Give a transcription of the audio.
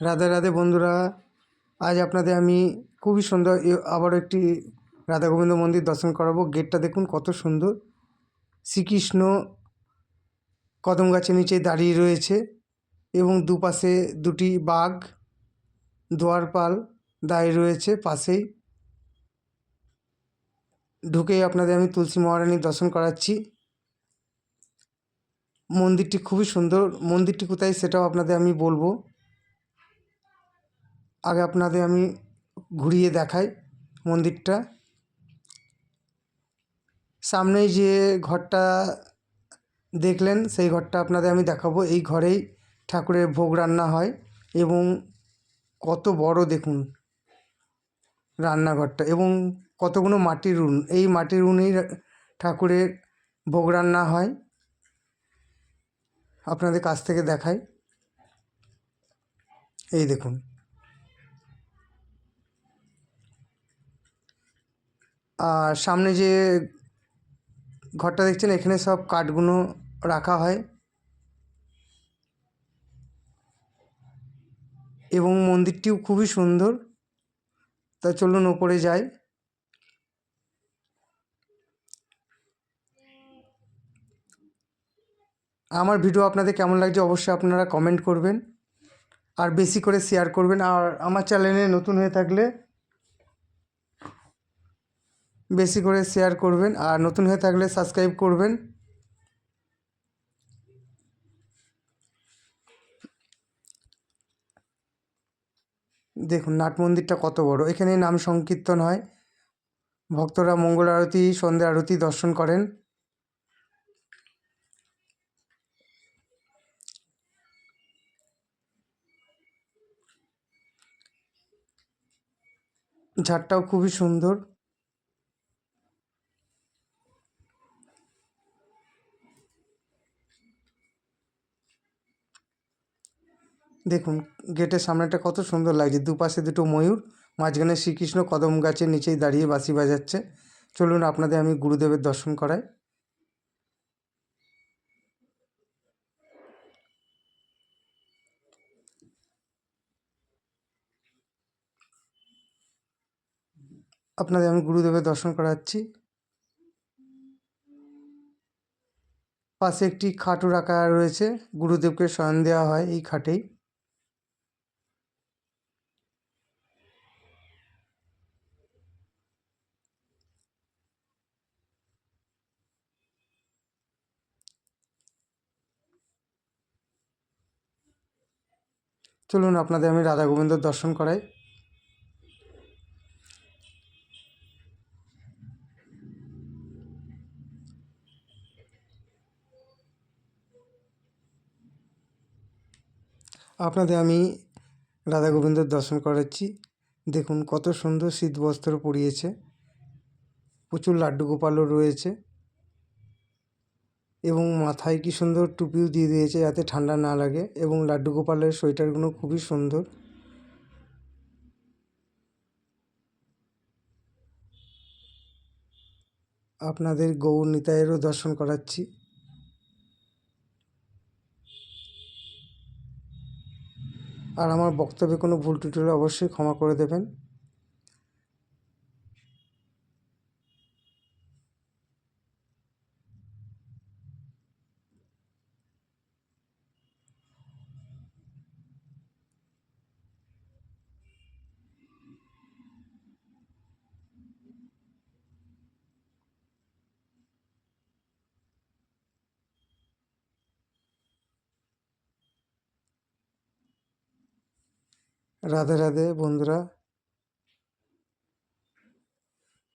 রাধে রাধে বন্ধুরা, আজ আপনাদের আমি খুবই সুন্দর আবারও একটি রাধা গোবিন্দ মন্দির দর্শন করাবো। গেটটা দেখুন কত সুন্দর। শ্রীকৃষ্ণ কদম গাছের নিচে দাঁড়িয়ে রয়েছে এবং দুপাশে দুটি বাঘ দোয়ারপাল দাঁড়িয়ে রয়েছে পাশেই। ঢুকেই আপনাদের আমি তুলসী মহারানীর দর্শন করাচ্ছি। মন্দিরটি খুবই সুন্দর। মন্দিরটি কোথায় সেটাও আপনাদের আমি বলব। আগে আপনাদের আমি ঘুরিয়ে দেখাই মন্দিরটা। সামনেই যে ঘরটা দেখলেন, সেই ঘরটা আপনাদের আমি দেখাবো। এই ঘরেই ঠাকুরের ভোগ রান্না হয় এবং কত বড় দেখুন রান্নাঘরটা এবং কতগুলো মাটির উন, এই মাটির উনেই ঠাকুরের ভোগ রান্না হয়। আপনাদের কাছ থেকে দেখাই। এই দেখুন। আর সামনে যে ঘরটা দেখছেন, এখানে সব কাঠগুলো রাখা হয়। এবং মন্দিরটিও খুবই সুন্দর। তা চলুন ওপরে যাই। আমার ভিডিও আপনাদের কেমন লাগছে অবশ্যই আপনারা কমেন্ট করবেন। আর বেশি করে শেয়ার করবেন। আর আমার চ্যানেলে নতুন হয়ে থাকলে বেশি করে শেয়ার করবেন আর নতুন হয়ে থাকলে সাবস্ক্রাইব করবেন। দেখুন, নাট মন্দিরটা কত বড়। এখানে নাম সংকীর্তন হয়। ভক্তরা মঙ্গল আরতি, সন্ধ্যা আরতি দর্শন করেন। ঝাড়টাও খুবই সুন্দর। দেখুন, গেটের সামনেটা কত সুন্দর লাগছে। দুপাশে দুটো ময়ূর, মাঝখানে শ্রীকৃষ্ণ কদম গাছের নিচেই দাঁড়িয়ে বাঁশি বাজাচ্ছে। চলুন আপনাদের আমি গুরুদেবের দর্শন করাই। আপনাদের আমি গুরুদেবের দর্শন করাচ্ছি। পাশে একটি খাটও রাখা রয়েছে। গুরুদেবকে শয়ন দেওয়া হয় এই খাটেই। চলুন আপনাদের আমি রাধা গোবিন্দর দর্শন করাই। আপনাদের আমি রাধা গোবিন্দর দর্শন করাচ্ছি। দেখুন কত সুন্দর শীত বস্ত্র পরিয়েছে। প্রচুর লাড্ডু গোপালও রয়েছে। এবং মাথায় কি সুন্দর টুপিও দিয়ে দিয়েছে যাতে ঠান্ডা না লাগে এবং লাড্ডু গোপালের সোয়েটারগুলো খুবই সুন্দর। আপনাদের গৌর নিতাইয়েরও দর্শন করাচ্ছি। আর আমার বক্তব্যে কোনো ভুল হলে অবশ্যই ক্ষমা করে দেবেন। রাধে রাধে বন্ধুরা।